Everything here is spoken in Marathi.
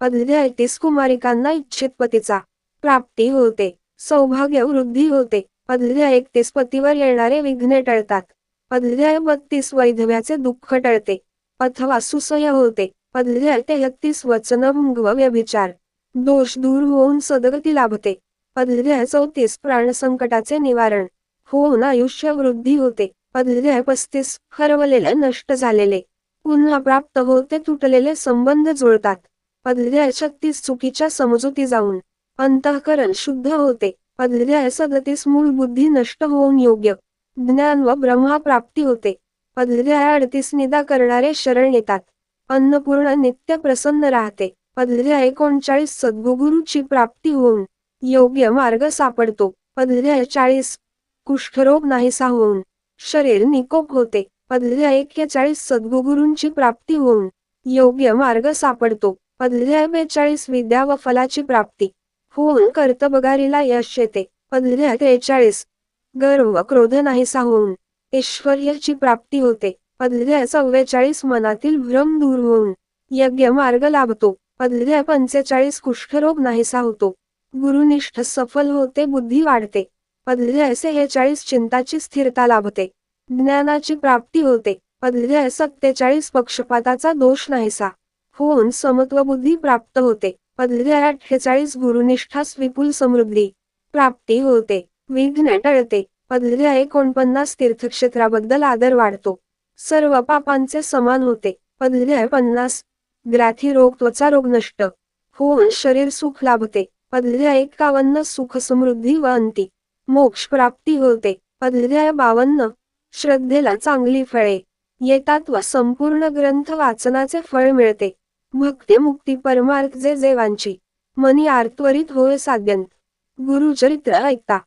अध्याय कुमारिकांना इच्छित पतीचा प्राप्ती होते. सौभाग्य वृद्धी होते. अध्याय एकतीस पतीवर येणारे विघ्ने टळतात. अध्याय बत्तीस वैधव्याचे दुःख टळते. अथवा सुसह्य होते. अध्याय तेहत्तीस वचनभंग व व्यभिचार दोष दूर होऊन सदगती लाभते. अध्याय चौतीस प्राणसंकटाचे निवारण. होऊन आयुष्य वृद्धी होते. अध्याय पस्तीस हरवलेले नष्ट झालेले. पुन्हा प्राप्त होते तुटलेले संबंध जुळतात. अध्यायशक्तीस चुकीच्या समजुती जाऊन अंतःकरण शुद्ध होते. अध्याय सदतीस मूळ बुद्धी नष्ट होऊन योग्य ज्ञान व ब्रह्मा प्राप्ती होते. अध्याय अडतीस निदा करणारे शरण येतात. अन्नपूर्ण नित्य प्रसन्न राहते. अध्याय एकोणचाळीस सद्गुगुरूची प्राप्ती होऊन योग्य मार्ग सापडतो. अध्याय चाळीस कुष्ठरोग नाहीसा होऊन शरीर निकोप होते. अध्याय एक्केचाळीस सद्गुगुरूंची प्राप्ती होऊन योग्य मार्ग सापडतो. अध्याय बेचाळीस विद्या व फलाची प्राप्ती. होऊन कर्तबगारीला यश येते. अध्याय त्रेचाळीस. गर्व व क्रोध नाहीसा होऊन ऐश्वर्याची प्राप्ती होते. अध्याय चव्वेचाळीस मनातील भ्रम दूर होऊन यज्ञ मार्ग लाभतो. अध्याय पंचेचाळीस कुष्ठरोग नाहीसा होतो. गुरुनिष्ठ सफल होते बुद्धी वाढते. अध्याय सेहेचाळीस चिंताची स्थिरता लाभते. ज्ञानाची प्राप्ती होते. अध्याय सत्तेचाळीस पक्षपाताचा दोष नाहीसा. होऊन समत्व बुद्धी प्राप्त होते. अध्याय अठ्ठेचाळीस गुरुनिष्ठास विपुल समृद्धी प्राप्ती होते. विघ्न टळते. अध्याय एकोणपन्नास तीर्थक्षेत्राबद्दल आदर वाढतो. सर्व पापांचे समान होते. अध्याय पन्नास ग्राथी रोग त्वचा रोग नष्ट होऊन शरीर सुख लाभते. अध्याय एकावन्न सुख समृद्धी व अंती मोक्ष प्राप्ती होते. अध्याय बावन्न श्रद्धेला चांगली फळे येतात व संपूर्ण ग्रंथ वाचनाचे फळ मिळते. भक्ती मुक्ती परमार्थ जे जेवांची मनी आर्त्वरित होय साध्यंत. गुरुचरित्र ऐकता.